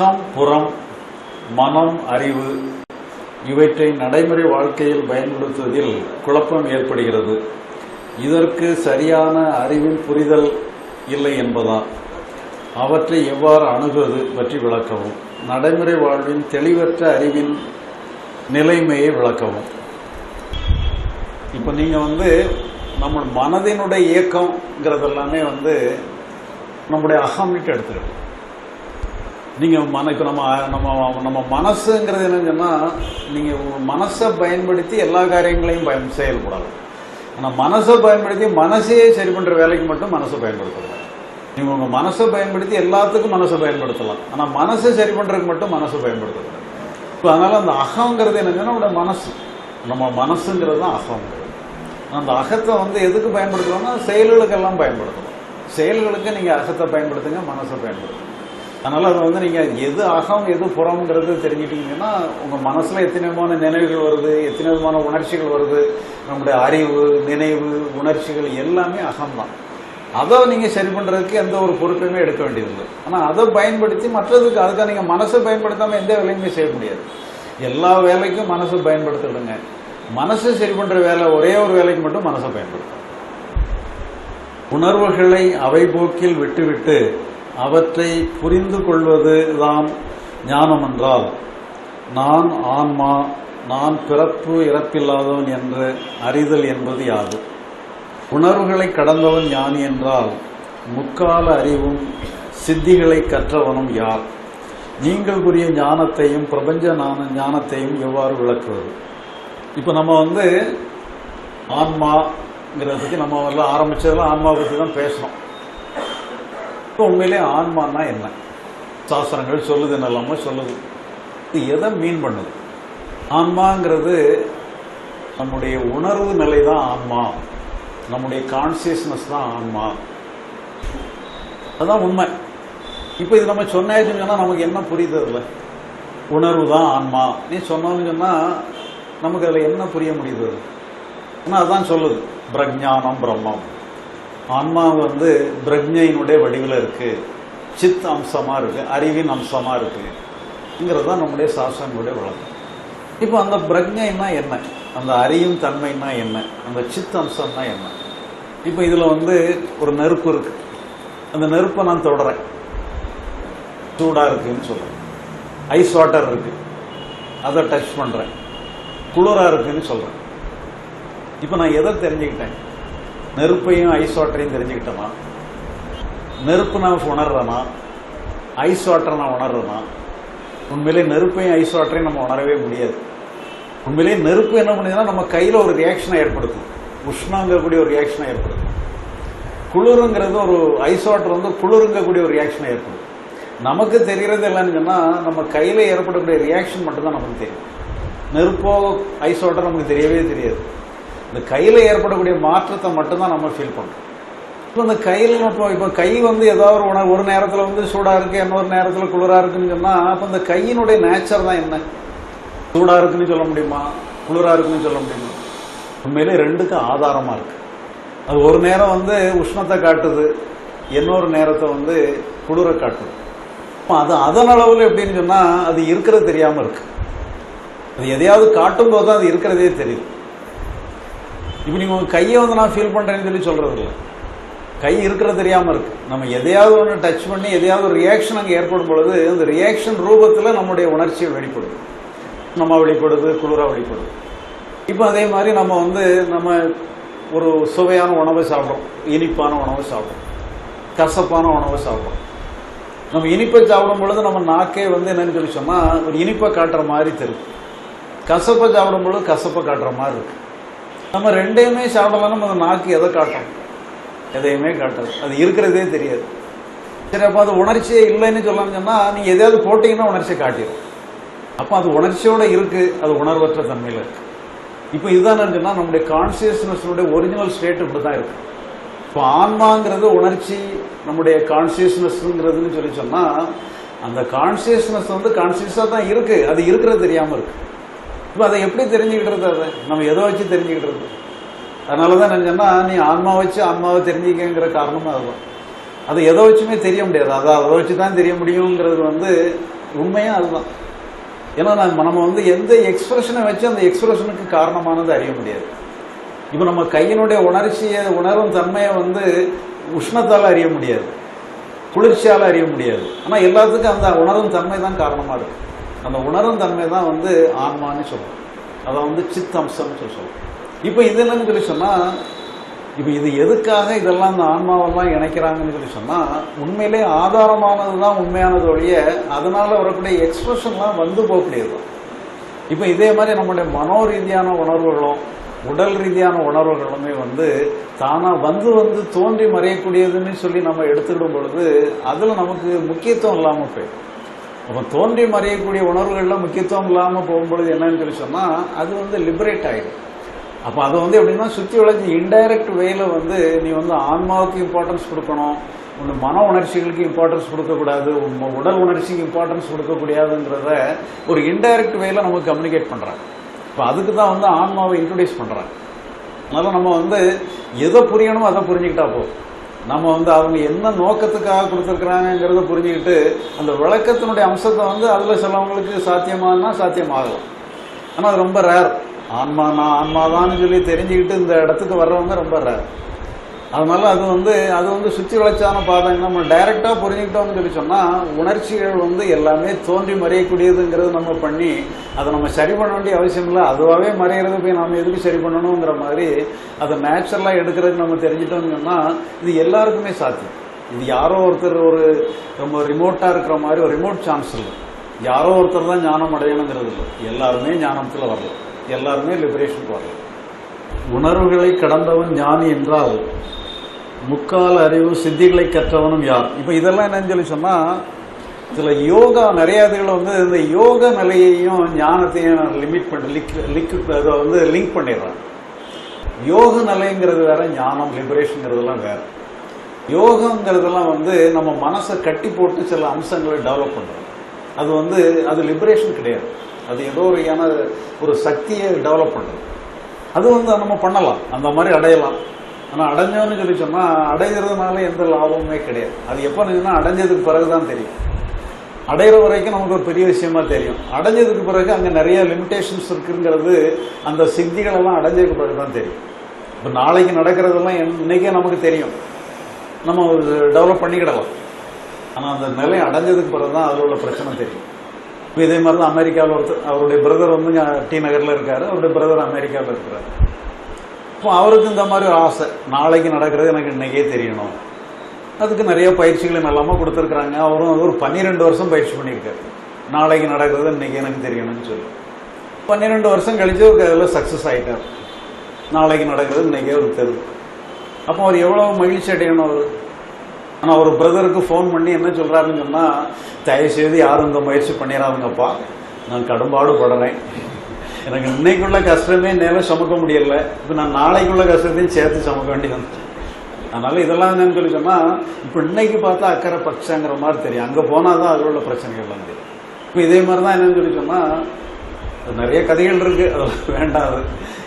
அகம் புறம் மனம் அறிவு இவற்றை நடைமுறை வாழ்க்கையில் பயன்படுத்துவதில் குழப்பம் ஏற்படுகிறது. இதற்கு சரியான அறிவின் புரிதல் இல்லை என்பதா? அவற்றை எவ்வாறு அணுகுவது பற்றி விளக்கவும். நடைமுறை வாழ்வின் தெளிவற்ற அறிவின் நிலைமையை விளக்கவும். இப்போ நீங்கள் வந்து நம்ம மனதினுடைய இயக்கம்ங்கிறதெல்லாமே வந்து நம்முடைய அகம்னுட்டு எடுத்துக்கணும். நீங்கள் மன இப்போ நம்ம நம்ம நம்ம மனசுங்கிறது என்னன்னு சொன்னால் நீங்கள் மனசை பயன்படுத்தி எல்லா காரியங்களையும் பயன் செயல்படாது ஆனால் மனசை பயன்படுத்தி மனசையே சரி பண்ணுற வேலைக்கு மட்டும் மனசை பயன்படுத்தலாம் நீங்கள் உங்கள் மனசை பயன்படுத்தி எல்லாத்துக்கும் மனசை பயன்படுத்தலாம். ஆனால் மனசை சரி பண்ணுறதுக்கு மட்டும் மனசை பயன்படுத்தக்கூடாது. இப்போ அதனால் அந்த அகங்கிறது என்னன்னா நம்மளோட மனசு. நம்ம மனசுங்கிறது தான் அகங்கிறது அந்த அகத்தை வந்து எதுக்கு பயன்படுத்துவோம்னா செயல்களுக்கெல்லாம் பயன்படுத்தலாம் செயல்களுக்கு நீங்கள் அகத்தை பயன்படுத்துங்க மனசை பயன்படுத்துங்க. அதனால் அது வந்து நீங்கள் எது அகம் எது புறம்ங்கிறது தெரிஞ்சுட்டீங்கன்னா உங்கள் மனசில் எத்தனை விதமான நினைவுகள் வருது எத்தனை விதமான உணர்ச்சிகள் வருது நம்முடைய அறிவு நினைவு உணர்ச்சிகள் எல்லாமே அகம்தான் அதை நீங்கள் சரி பண்ணுறதுக்கு எந்த ஒரு பொருட்களுமே எடுக்க வேண்டியதில்லை. ஆனால் அதை பயன்படுத்தி மற்றதுக்கு அதுக்காக நீங்கள் மனசை பயன்படுத்தாமல் எந்த வேலையுமே செய்ய முடியாது. எல்லா வேலைக்கும் மனசை பயன்படுத்திடுங்க மனசை சரி பண்ணுற வேலை ஒரே ஒரு வேலைக்கு மட்டும் மனசை பயன்படுத்தும். உணர்வுகளை அவை போக்கில் விட்டுவிட்டு அவற்றை புரிந்து கொள்வது தான் ஞானம் என்றால் நான் ஆன்மா நான் பிறப்பு இறப்பில்லாதவன் என்று அறிதல் என்பது யாது. உணர்வுகளை கடந்தவன் ஞானி என்றால் முக்கால அறிவும் சித்திகளை கற்றவனும் யார்? நீங்கள் கூறிய ஞானத்தையும் பிரபஞ்ச ஞான ஞானத்தையும் எவ்வாறு விளக்குவது? இப்போ நம்ம வந்து ஆன்மாங்கிறதுக்கு நம்ம ஆரம்பித்ததெல்லாம் ஆன்மா பற்றி தான் பேசணும் இப்போ உண்மையிலே ஆன்மானா என்ன? சாஸ்திரங்கள் சொல்லுது என்னெல்லாமோ சொல்லுது. இது எதை மீன் பண்ணுது? ஆன்மாங்கிறது நம்முடைய உணர்வு நிலை தான் ஆன்மா. நம்முடைய கான்சியஸ்னஸ் தான் ஆன்மா. அதுதான் உண்மை. இப்போ இது நம்ம சொன்னாச்சுன்னு சொன்னால் நமக்கு என்ன புரியுது அதில்? உணர்வு தான் ஆன்மா. நீ சொன்னோம்னு சொன்னால் நமக்கு அதில் என்ன புரிய முடியுது? ஆனால் அதுதான் சொல்லுது. பிரஜானம் பிரம்மம். ஆன்மா வந்து பிரஜையினுடைய வடிவில் இருக்கு. சித் அம்சமா இருக்கு அறிவின் அம்சமா இருக்குங்கிறது தான் நம்முடைய சாஸ்திரங்களுடைய வழக்கம் இப்போ அந்த பிரஜைன்னா என்ன? அந்த அறியும் தன்மைன்னா என்ன? அந்த சித் அம்சம்னா என்ன? இப்போ இதில் வந்து ஒரு நெருப்பு இருக்கு. அந்த நெருப்பை நான் தொடறேன். சூடாக இருக்குன்னு சொல்கிறேன் ஐஸ் வாட்டர் இருக்கு. அதை டச் பண்ணுறேன் குளிராக இருக்குன்னு சொல்கிறேன் இப்போ நான் எதை தெரிஞ்சுக்கிட்டேன்? நெருப்பையும் ஐஸ் வாட்டரையும் தெரிஞ்சுக்கிட்டேனா நெருப்பு நான் உணர்றேனா ஐஸ் வாட்டர் நான் உணர்றேனா உண்மையிலே நெருப்பையும் ஐஸ் வாட்டரையும் நம்ம உணரவே முடியாது. உண்மையிலே நெருப்பு என்ன பண்ணுதுன்னா நம்ம கையில் ஒரு ரியாக்ஷனை ஏற்படுத்தும். உஷ்ணங்கக்கூடிய ஒரு ரியாக்ஷனை ஏற்படுத்தும். குளிருங்கிறது ஒரு ஐஸ் வாட்டர் வந்து குளிருங்கக்கூடிய ஒரு ரியாக்ஷனை ஏற்படும் நமக்கு தெரிகிறது இல்லைன்னு சொன்னால் நம்ம கையில் ஏற்படக்கூடிய ரியாக்ஷன் மட்டும்தான் நமக்கு தெரியும். நெருப்போ ஐஸ் வாட்டர் நமக்கு தெரியவே தெரியாது. இந்த கையில் ஏற்படக்கூடிய மாற்றத்தை மட்டும்தான் நம்ம ஃபீல் பண்ணுறோம் இப்போ இந்த கையில் இப்போ இப்போ கை வந்து ஏதாவது ஒரு உணவு ஒரு நேரத்தில் வந்து சூடாக இருக்குது இன்னொரு நேரத்தில் குளிராக இருக்குன்னு சொன்னால் அப்போ இந்த கையினுடைய நேச்சர் தான் என்ன? சூடாக இருக்குன்னு சொல்ல முடியுமா? குளிராக இருக்குன்னு சொல்ல முடியுமா? உண்மையிலே ரெண்டுக்கும் ஆதாரமாக இருக்கு. அது ஒரு நேரம் வந்து உஷ்ணத்தை காட்டுது இன்னொரு நேரத்தை வந்து குளிரை காட்டுது. இப்போ அது அதன் அளவில் எப்படின்னு சொன்னால் அது இருக்கிறது தெரியாமல் இருக்கு. அது எதையாவது காட்டும் போது தான் அது இருக்கிறதே தெரியுது. இப்போ நீங்கள் உங்கள் கையை வந்து நான் ஃபீல் பண்ணுறேன்னு சொல்லி சொல்கிறது இல்லை. கை இருக்கிற தெரியாமல் இருக்கு. நம்ம எதையாவது ஒன்று டச் பண்ணி எதையாவது ஒரு ரியாக்ஷன் அங்கே ஏற்படும் பொழுது அந்த ரியாக்ஷன் ரூபத்தில் நம்முடைய உணர்ச்சியை வெளிப்படுது. நம்ம வெளிப்படுது குளிராக வெளிப்படுது. இப்போ அதே மாதிரி நம்ம வந்து நம்ம ஒரு சுவையான உணவை சாப்பிட்றோம். இனிப்பான உணவை சாப்பிட்றோம். கசப்பான உணவை சாப்பிட்றோம். நம்ம இனிப்பை சாப்பிடும் பொழுது நம்ம நாக்கே வந்து என்னன்னு சொல்லி சொன்னால் ஒரு இனிப்பை காட்டுற மாதிரி தெரியும். கசப்பை சாப்பிடும் பொழுது கசப்பை காட்டுற மாதிரி இருக்குது நம்ம ரெண்டையுமே சாப்பிடலாம் நம்ம நாக்கு எதை காட்டும்? எதையுமே காட்டாது. அது இருக்கிறதே தெரியாது. சரி அப்போ அது உணர்ச்சியே இல்லைன்னு சொல்லலாம்னு சொன்னால் நீங்கள் எதையாவது போட்டிங்கன்னா உணர்ச்சியை காட்டிடும் அப்போ அது உணர்ச்சியோட இருக்குது அது உணர்வற்ற தன்மையில் இருக்குது இப்போ இதுதான் சொன்னால் நம்முடைய கான்சியஸ்னஸ்னுடைய ஒரிஜினல் ஸ்டேட் இப்படி தான் இருக்கு. இப்போ ஆன்மாங்கிறது உணர்ச்சி நம்முடைய கான்சியஸ்னஸ்ங்கிறதுன்னு சொல்லி சொன்னால் அந்த கான்சியஸ்னஸ் வந்து கான்சியஸாக தான் இருக்குது அது இருக்கிறது தெரியாமல் இருக்குது இப்போ அதை எப்படி தெரிஞ்சுக்கிட்டுறது அதை? நம்ம எதை வச்சு தெரிஞ்சுக்கிட்டுறது அதனால தான் நான் சொன்னால் நீ ஆன்மா வச்சு ஆன்மாவை தெரிஞ்சுக்கங்கிற காரணமும் அதுதான். அதை எதை வச்சுமே தெரிய முடியாது. அதை அதை வச்சு தான் தெரிய முடியுங்கிறது வந்து உண்மையா அதுதான். ஏன்னா நம்ம நம்ம வந்து எந்த எக்ஸ்பிரஷனை வச்சு அந்த எக்ஸ்பிரஷனுக்கு காரணமானது அறிய முடியாது. இப்போ நம்ம கையினுடைய உணர்ச்சியை உணரும் தன்மையை வந்து உஷ்ணத்தால் அறிய முடியாது. குளிர்ச்சியால் அறிய முடியாது. ஆனால் எல்லாத்துக்கும் அந்த உணரும் தன்மை தான் காரணமாக இருக்கு. அந்த உணரும் தன்மை தான் வந்து ஆன்மான்னு சொல்லுவோம் அதை வந்து சித் அம்சம்னு சொல்லி சொல்லுவோம் இப்போ இது என்னன்னு சொல்லி சொன்னால் இப்போ இது எதுக்காக இதெல்லாம் இந்த ஆன்மாவெல்லாம் இணைக்கிறாங்கன்னு சொல்லி சொன்னால் உண்மையிலே ஆதாரமானது தான் உண்மையானதோடைய அதனால் வரக்கூடிய எக்ஸ்பிரஷன்லாம் வந்து போகக்கூடியது. தான் இப்போ இதே மாதிரி நம்மளுடைய மனோ ரீதியான உணர்வுகளும் உடல் ரீதியான உணர்வுகளுமே வந்து தானாக வந்து வந்து தோன்றி மறையக்கூடியதுன்னு சொல்லி நம்ம எடுத்துக்கிடும் பொழுது அதில் நமக்கு முக்கியத்துவம் இல்லாமல் போயிடும். அப்போ தோன்றி மறையக்கூடிய உணர்வுகள்லாம் முக்கியத்துவம் இல்லாமல் போகும்பொழுது என்னன்னு சொல்லி சொன்னால் அது வந்து லிபரேட் ஆகிடும் அப்போ அதை வந்து எப்படின்னா சுற்றி வளைஞ்சு இன்டைரக்ட் வேல வந்து நீ வந்து ஆன்மாவுக்கு இம்பார்ட்டன்ஸ் கொடுக்கணும் உன் மன உணர்ச்சிகளுக்கு இம்பார்ட்டன்ஸ் கொடுக்கக்கூடாது உன் உடல் உணர்ச்சிக்கு இம்பார்ட்டன்ஸ் கொடுக்கக்கூடாதுங்கிறத ஒரு இன்டைரக்ட் வேல நமக்கு கம்யூனிகேட் பண்ணுறாங்க இப்போ அதுக்கு தான் வந்து ஆன்மாவை இன்ட்ரடியூஸ் பண்ணுறாங்க அதனால் நம்ம வந்து எதை புரியணுமோ அதை புரிஞ்சுக்கிட்டா போதும். நம்ம வந்து அவங்க என்ன நோக்கத்துக்காக கொடுத்துருக்குறாங்கிறத புரிஞ்சுக்கிட்டு அந்த விளக்கத்தினுடைய அம்சத்தை வந்து அதில் சிலவங்களுக்கு சாத்தியமானா சாத்தியமாகலாம் ஆனால் அது ரொம்ப ரேர் ஆன்மா நான் ஆன்மாதான்னு சொல்லி தெரிஞ்சுக்கிட்டு இந்த இடத்துக்கு வர்றவங்க ரொம்ப ரேர் அதனால அது வந்து அது வந்து சுற்றி வளைச்சான பாதை. நம்ம டைரெக்டாக புரிஞ்சுக்கிட்டோம்னு சொல்லி சொன்னால் உணர்ச்சிகள் வந்து எல்லாமே தோன்றி மறையக்கூடியதுங்கிறது நம்ம பண்ணி அதை நம்ம சரி பண்ண வேண்டிய அவசியம் இல்லை. அதுவாகவே மறையிறது போய் நம்ம எதுக்கு சரி பண்ணணுங்கிற மாதிரி அதை நேச்சுரலாக எடுக்கிறதுக்கு நம்ம தெரிஞ்சிட்டோம்னு சொன்னால் இது எல்லாருக்குமே சாத்தியம். இது யாரோ ஒருத்தர் ஒரு ரொம்ப ரிமோட்டாக இருக்கிற மாதிரி ஒரு ரிமோட் சான்ஸ் இல்லை யாரோ ஒருத்தர் தான் ஞானம் அடையணுங்கிறது இல்லை. எல்லாருமே ஞானத்தில் வரலாம். எல்லாருமே லிபரேஷனுக்கு வரலாம். உணர்வுகளை கடந்தவன் ஞானி என்றால் முக்கால் அறிவு சித்திகளை கற்றவனும் யார்? இப்போ இதெல்லாம் என்னன்னு சொல்லி சொன்னால் சில யோகா நிறைய இதுகளை வந்து இந்த யோக நிலையையும் ஞானத்தையும் லிமிட் பண்ணி லிக் லிக் அதை வந்து லிங்க் பண்ணிடுறாங்க யோக நிலைங்கிறது வேற ஞானம் லிபரேஷனுங்கிறதுலாம் வேற. யோகங்கிறதெல்லாம் வந்து நம்ம மனசை கட்டி போட்டு சில அம்சங்களை டெவலப் பண்ணுறோம். அது வந்து அது லிபரேஷன் கிடையாது. அது ஏதோ ஒரு வகையான ஒரு சக்தியை டெவலப் பண்ணுறது அது வந்து நம்ம பண்ணலாம். அந்த மாதிரி அடையலாம். ஆனால் அடைஞ்சோன்னு சொல்லி சொன்னால் அடைகிறதுனால எந்த லாபமுமே கிடையாது. அது எப்போ நின்னா அடைஞ்சதுக்கு பிறகு தான் தெரியும். அடையிற வரைக்கும் நமக்கு ஒரு பெரிய விஷயமா தெரியும். அடைஞ்சதுக்கு பிறகு அங்கே நிறைய லிமிடேஷன்ஸ் இருக்குங்கிறது அந்த சித்திகளெல்லாம் அடைஞ்சதுக்கு பிறகு தான் தெரியும். இப்போ நாளைக்கு நடக்கிறதெல்லாம் இன்னைக்கே நமக்கு தெரியும். நம்ம டெவலப் பண்ணிக்கிடலாம். ஆனால் அந்த நிலை அடைஞ்சதுக்கு பிறகு தான் அதில் உள்ள பிரச்சனை தெரியும். இப்போ இதே மாதிரி தான் அமெரிக்காவில் ஒருத்தர் அவருடைய பிரதர் வந்து டி நகரில் இருக்கார். அவருடைய பிரதர் அமெரிக்காவில் இருக்கிறார். இப்போ அவருக்கு இந்த மாதிரி ஒரு ஆசை. நாளைக்கு நடக்கிறது எனக்கு இன்னைக்கே தெரியணும். அதுக்கு நிறைய பயிற்சிகளை எல்லாமே கொடுத்துருக்குறாங்க. அவரும் அது ஒரு பன்னிரெண்டு வருஷம் பயிற்சி பண்ணியிருக்காரு. நாளைக்கு நடக்கிறது இன்னைக்கு எனக்கு தெரியணும்னு சொல்லி. பன்னிரெண்டு வருஷம் கழிச்சு ஒரு அதில் சக்ஸஸ் ஆகிட்டார் நாளைக்கு நடக்கிறது இன்னைக்கே ஒரு தெரியும் அப்போ அவர் எவ்வளோ மகிழ்ச்சி அடையணும் அவர்? ஆனால் அவர் பிரதருக்கு ஃபோன் பண்ணி என்ன சொல்கிறாருன்னு சொன்னால் தயவுசெய்து யாரும் இந்த முயற்சி பண்ணிடாதுங்கப்பா நான் கடும்பாடு படுறேன் எனக்கு இன்னைக்குள்ள கஷ்டமே நேரம் சுமக்க முடியல. இப்போ நான் நாளைக்குள்ள கஷ்டத்தையும் சேர்த்து சுமக்க வேண்டியது அதனால இதெல்லாம் என்னன்னு சொல்லி சொன்னால் இப்போ இன்னைக்கு பார்த்தா அக்கறை பட்சங்கிற மாதிரி தெரியும். அங்கே போனால் தான் அதில் உள்ள பிரச்சனைகள்லாம் தெரியும். இப்போ இதே மாதிரி தான் என்னன்னு சொல்லி சொன்னால் நிறைய கதைகள் இருக்கு. அது வேண்டாம் அது.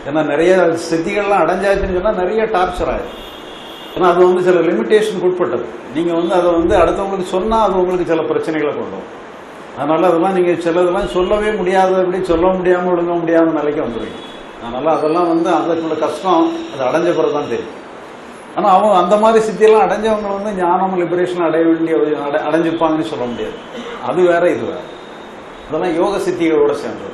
ஏன்னா நிறைய சித்திகள்லாம் அடைஞ்சாச்சுன்னு சொன்னால் நிறைய டார்ச்சர் ஆயிடும். ஏன்னா அது வந்து சில லிமிட்டேஷனுக்கு உட்பட்டது. நீங்கள் வந்து அதை வந்து அடுத்தவங்களுக்கு சொன்னால் அது உங்களுக்கு சில பிரச்சனைகளை கொண்டு வரும். அதனால அதெல்லாம் நீங்கள் சிலதெல்லாம் சொல்லவே முடியாத அப்படி சொல்ல முடியாமல் ஒழுங்க முடியாத நிலைக்கு வந்துடுவீங்க அதனால அதெல்லாம் வந்து அதுக்குள்ள கஷ்டம் அது அடைஞ்ச பிறகு தான் தெரியும். ஆனால் அவங்க அந்த மாதிரி சித்தியெல்லாம் அடைஞ்சவங்க வந்து ஞானம் லிபரேஷன் அடைய வேண்டிய அடை அடைஞ்சிருப்பாங்கன்னு சொல்ல முடியாது. அது வேற இது வேற. அதெல்லாம் யோக சித்திகளோட சேர்ந்தது.